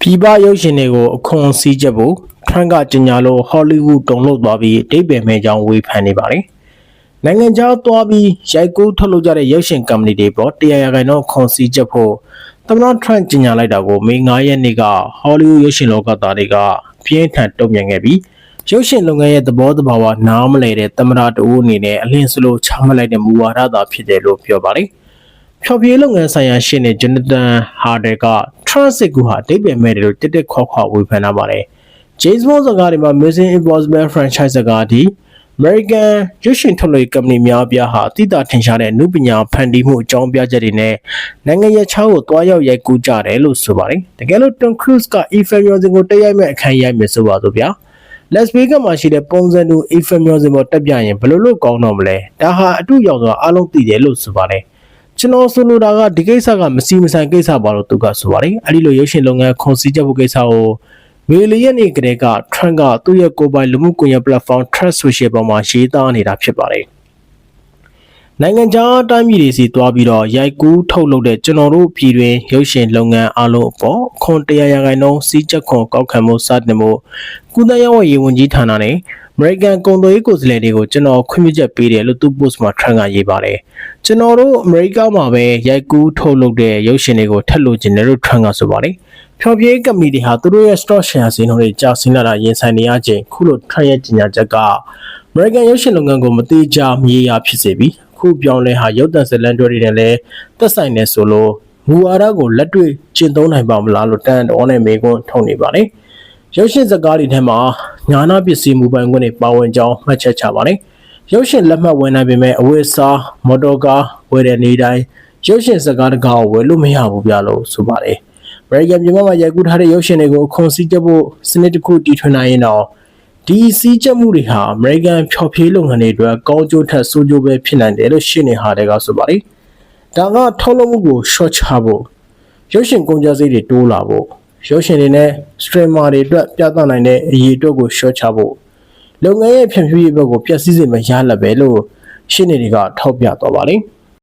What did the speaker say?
ပြည်ပရုပ်ရှင်တွေကိုအခွန်စည်းချက်ဖို့ထရန့်ကကြေညာလို့ဟောလိဝုဒ်တုံ့လုပ်သွားပြီးအတိတ်ပယ်မဲ့ကြောင်းဝေဖန်နေပါတယ်။နိုင်ငံခြားသွားပြီးရိုက်ကူးထုတ်လုပ်ကြတဲ့ရုပ်ရှင်ကုမ္ပဏီတွေပေါ်တရားရဂိုင်တော့ခွန်စည်းချက်ဖို့သမ္မတထရန့်ကြေညာလိုက်တာကိုမေ9ရက်နေ့ကဟောလိဝုဒ်ရုပ်ရှင်လောကသားတွေကပြင်းထန်တုံ့ပြန်ခဲ့ပြီးရုပ်ရှင်လုပ်ငန်းရဲ့သဘောတဘာဝနားမလည်တဲ့သမ္မတတဦးအနေနဲ့အလင်းစလိုချမှတ်လိုက်တဲ့မူဝါဒသာဖြစ်တယ်လို့ပြောပါတယ်။ ဖြော်ပြေးလုပ်ငန်းဆိုင်ရာရှင်းနေဂျန်နတန်ဟာဒယ်က transit ကူဟာအတိတ်ပဲမဲ့တယ်လို့တစ်တစ်ခေါက်ခေါက်ဝေဖန်လာပါတယ်။ James Bond စကားတွေမှာ Mission Impossible franchise စကားဒီ American ရုပ်ရှင်ထုတ်လုပ်ရေးကုမ္ပဏီများအပြားဟာအတိအကျထင်ရှားတဲ့နုပညာဖန်တီးမှုအကြောင်းပြချက်တွေနဲ့နိုင်ငံရဲ့ချောင်းကိုတွားရောက်ရိုက်ကူးကြတယ်လို့ဆိုပါတယ်။တကယ်လို့ Tom Cruise က Eiffel Museum ကိုတက်ရိုက်မဲ့အခန်းရိုက်မယ်ဆိုပါစို့ဗျာ။ Las Vegas မှာရှိတဲ့ပုံစံတူ Eiffel Museum ပေါ်တက်ပြရင်ဘယ်လိုလုပ်ကောင်းတော့မလဲ။ဒါဟာအတူရောက်သွားအလုံးသိတယ်လို့ဆိုပါတယ်။ ကျွန်တော်ဆိုလိုတာကဒီကိစ္စကမစီမဆိုင်ကိစ္စပါလို့သူကဆိုပါတယ်အဲ့ဒီလိုရုပ်ရှင်လုပ်ငန်းခွန်စည်းချက်ဖို့ကိစ္စကိုမေလီရက်နေ့ကတည်းက Trump ကသူ့ရဲ့ကိုယ်ပိုင်လူမှုကွန်ရက် platform Truth Social ပေါ်မှာရေးသားနေတာဖြစ်ပါတယ် နိုင်ငံခြားတိုင်းပြည်တွေစီတွားပြီးတော့ရိုက်ကူးထုတ်လုပ်တဲ့ကျွန်တော်တို့ပြည်တွင်ရုပ်ရှင်လုပ်ငန်းအလုံးအပေါ်ခွန်တရားရာခိုင်နှုန်းစီးချက်ခွန်ကောက်ခံမှုစတင်မှုကုသရေးဝန်ကြီးဝန်ကြီးဌာနနဲ့ American ကုန်သွယ်ရေးကိုယ်စားလှယ်တွေကိုကျွန်တော်ခွင့်ပြုချက်ပေးတယ်လို့သူ post မှာ Trump ကရေးပါတယ်ကျွန်တော်တို့အမေရိကမှာပဲရိုက်ကူးထုတ်လုပ်တဲ့ရုပ်ရှင်တွေကိုထပ်လို့ကျင်တယ်လို့ Trump ကဆိုပါတယ်ဖြော်ပြေးကမ္ပဏီတွေဟာသူတို့ရဲ့ stock share ဈေးနှုန်းတွေကျဆင်းလာတာရင်ဆိုင်နေရခြင်းခုလို Trump ရဲ့ကြေညာချက်က American ရုပ်ရှင်လုပ်ငန်းကိုမတိကျမြေယာဖြစ်စေပြီး ခုပြောင်းလဲဟာရုပ်သံဇာတ်လမ်းတွေတွေနဲ့လည်းသက်ဆိုင်နေဆိုလို့မူဝါဒကိုလက်တွေ့ကျင့်သုံးနိုင်ပါမလားလို့တန်တော်နဲ့မေကွန်းထုတ်နေပါတယ်ရုပ်ရှင်စကားတွေထဲမှာညာနာပစ္စည်းမူပိုင်ခွင့်တွေပါဝင်ကြောင်းမှတ်ချက်ချပါတယ်ရုပ်ရှင်လက်မှတ်ဝင်နိုင်ပေမဲ့အဝယ်စားမော်တော်ကားဝယ်တဲ့နေ့တိုင်းရုပ်ရှင်စကားတကားကိုဝယ်လို့မရဘူးပြလို့ဆိုပါတယ် American မြန်မာမှာရိုက်ကူးထားတဲ့ရုပ်ရှင်တွေကိုအခွန်စည်းကျပ်ဖို့စနစ်တစ်ခုတည်ထွင်နိုင်ရင်တော့ ဒီစည်းကျပ်မှုတွေဟာ American ဖြော်ဖြေးလုပ်ငန်းတွေအတွက်ကောင်းကျိုးထက်ဆိုးကျိုးပဲဖြစ်နိုင်တယ်လို့ရှင်းနေဟာတဲ့ကဆိုပါတယ်။ဒါကထုတ်လုပ်မှုကို short ချဖို့ရုပ်ရှင်ကုန်ကြမ်းစရိတ်တွေတိုးလာဖို့ရုပ်ရှင်တွေနဲ့ streamer တွေအတွက်ပြသနိုင်တဲ့အရေးအတွက်ကို short ချဖို့လုပ်ငန်းရဲ့ဖြန့်ဖြူးရေးဘက်ကိုပျက်စီးစေမယ့်ရလဒ်ပဲလို့ရှင်းနေတွေကထောက်ပြသွားပါတယ်။